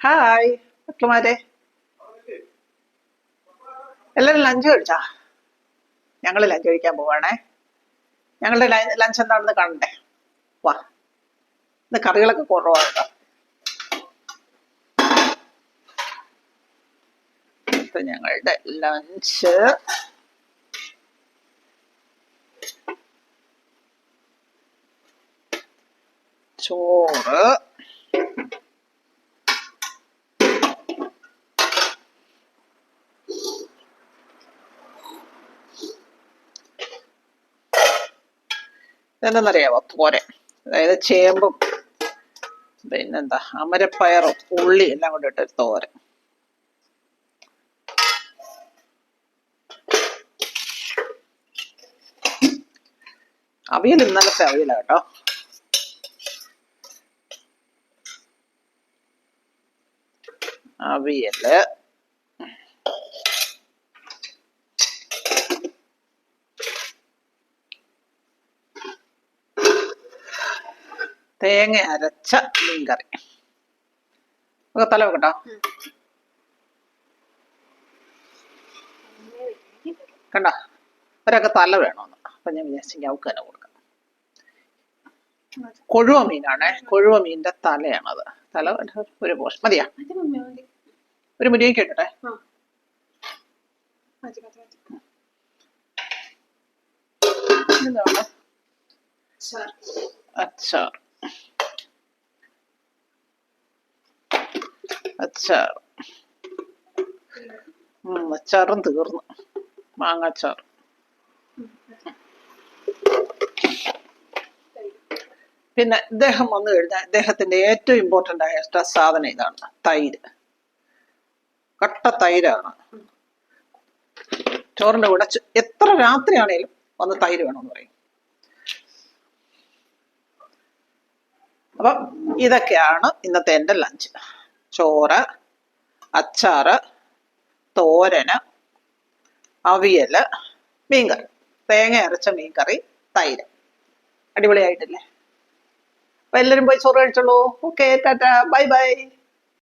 Hi മക്കളുമാരെ എല്ലാവരും lunch കഴിച്ചാ? ഞങ്ങൾ ലഞ്ച് കഴിക്കാൻ പോവാണേ. ഞങ്ങളുടെ ലഞ്ച് എന്താണെന്ന് കാണണ്ടേ? വാ. ഇന്ന് കറികളൊക്കെ കുറവാണ് ഞങ്ങളുടെ ലഞ്ച് ചോറ്. ഇതെന്തെന്നറിയാമോ തോരൻ. അതായത് ചേമ്പും പിന്നെന്താ അമരപ്പയറും ഉള്ളി എല്ലാം കൂടി ഇട്ടൊരു തോരൻ. അവിയൽ ഇന്നലത്തെ അവിയല കേട്ടോ. അവിയൽ. തേങ്ങ അരച്ച മീൻകറി. ഒക്കെ തല വെക്കട്ടോ. കണ്ട? അവരൊക്കെ തല വേണമെന്ന് അപ്പൊ ഞാൻ വിചാരിച്ചെങ്കിൽ അവക്ക് തന്നെ കൊടുക്കാം. കൊഴുവ മീനാണേ. കൊഴുവ മീനിന്റെ തലയാണത്. തല ഒരു പോഷൻ മതിയാ? ഒരു മുരിയൊക്കെ ഇട്ടട്ടെ എന്താണ് അച്ചാർ. അച്ചാർ. അച്ചാറും തീർന്നു. മാങ്ങ അച്ചാർ പിന്നെ ഇദ്ദേഹം വന്നു കഴിഞ്ഞാൽ ഇദ്ദേഹത്തിന്റെ ഏറ്റവും ഇമ്പോർട്ടന്റ് ആയ സാധനം ഇതാണ് തൈര്. കട്ട തൈരാണ്. ചോറിന്റെ കൂടെ എത്ര രാത്രിയാണേലും വന്ന് തൈര് വേണമെന്ന് പറയും. അപ്പം ഇതൊക്കെയാണ് ഇന്നത്തെ എന്റെ ലഞ്ച് ചോറ് അച്ചാറ് തോരന് അവിയൽ മീൻകറി. തേങ്ങ അരച്ച മീൻകറി തൈര്. അടിപൊളിയായിട്ടില്ലേ? അപ്പം എല്ലാവരും പോയി ചോറ് കഴിച്ചോളൂ. Okay tata. Bye bye.